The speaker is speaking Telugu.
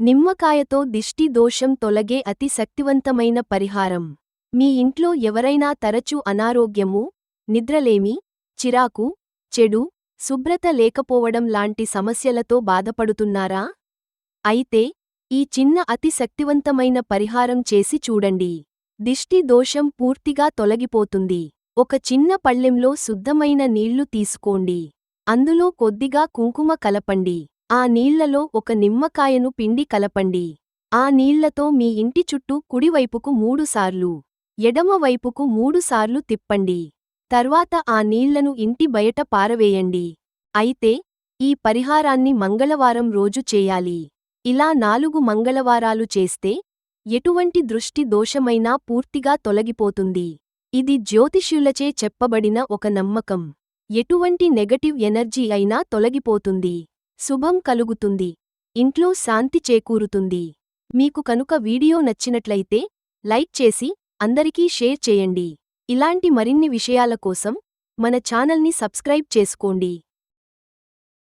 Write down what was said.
నిమ్మకాయతో దిష్టి దోషం తొలగే అతి శక్తివంతమైన పరిహారం. మీ ఇంట్లో ఎవరైనా తరచూ అనారోగ్యము నిద్రలేమి చిరాకు చెడు శుభ్రత లేకపోవడం లాంటి సమస్యలతో బాధపడుతున్నారా? అయితే ఈ చిన్న అతి శక్తివంతమైన పరిహారం చేసి చూడండి. దిష్టి దోషం పూర్తిగా తొలగిపోతుంది. ఒక చిన్న పళ్ళెంలో శుద్ధమైన నీళ్ళు తీసుకోండి. అందులో కొద్దిగా కుంకుమ కలపండి. ఆ నీళ్ళలో ఒక నిమ్మకాయను పిండి కలపండి. ఆ నీళ్ళతో మీ ఇంటి చుట్టూ కుడివైపుకు మూడుసార్లు ఎడమవైపుకు మూడుసార్లు తిప్పండి. తర్వాత ఆ నీళ్ళను ఇంటి బయట పారవేయండి. అయితే ఈ పరిహారాన్ని మంగళవారం రోజు చేయాలి. ఇలా నాలుగు మంగళవారాలు చేస్తే ఎటువంటి దృష్టి దోషమైనా పూర్తిగా తొలగిపోతుంది. ఇది జ్యోతిష్యులచే చెప్పబడిన ఒక నమ్మకం. ఎటువంటి నెగటివ్ ఎనర్జీ అయినా తొలగిపోతుంది. శుభం కలుగుతుంది. ఇంట్లో శాంతి చేకూరుతుంది. మీకు కనుక వీడియో నచ్చినట్లయితే లైక్ చేసి అందరికీ షేర్ చేయండి. ఇలాంటి మరిన్ని విషయాల కోసం మన ఛానల్ని సబ్స్క్రైబ్ చేసుకోండి.